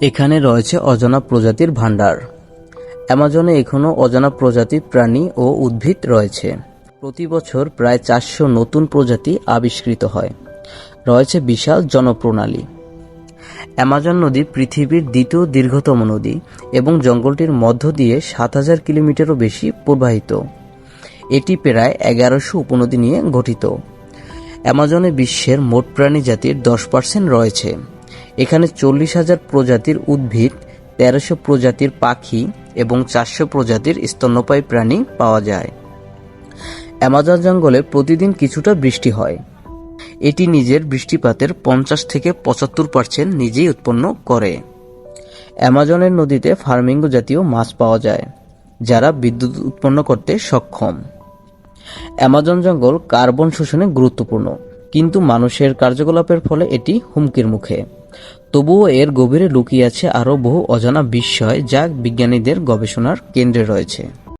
এখানে রয়েছে অজানা প্রজাতির ভান্ডার অ্যামাজনে এখনও অজানা প্রজাতির প্রাণী ও উদ্ভিদ রয়েছে। প্রতি বছর প্রায় চারশো নতুন প্রজাতি আবিষ্কৃত হয়। রয়েছে বিশাল জনপ্রণালী। অ্যামাজন নদী পৃথিবীর দ্বিতীয় দীর্ঘতম নদী এবং জঙ্গলটির মধ্য দিয়ে সাত হাজার কিলোমিটারও বেশি প্রবাহিত। এটি প্রায় এগারোশো উপনদী নিয়ে গঠিত। অ্যামাজনে বিশ্বের মোট প্রাণী জাতির দশ পার্সেন্ট রয়েছে। এখানে চল্লিশ হাজার প্রজাতির উদ্ভিদ, তেরোশো প্রজাতির পাখি এবং চারশো প্রজাতির স্তন্যপায়ী প্রাণী পাওয়া যায়। অ্যামাজন জঙ্গলে প্রতিদিন কিছুটা বৃষ্টি হয়। এটি নিজের বৃষ্টিপাতের পঞ্চাশ থেকে পঁচাত্তর পার্সেন্ট নিজেই উৎপন্ন করে। অ্যামাজনের নদীতে ফার্মিঙ্গো জাতীয় মাছ পাওয়া যায়, যারা বিদ্যুৎ উৎপন্ন করতে সক্ষম। অ্যামাজন জঙ্গল কার্বন শোষণে গুরুত্বপূর্ণ, কিন্তু মানুষের কার্যকলাপের ফলে এটি হুমকির মুখে। তবুও এর গভীরে লুকিয়ে আছে আরও বহু অজানা বিস্ময় যা বিজ্ঞানীদের গবেষণার কেন্দ্রে রয়েছে।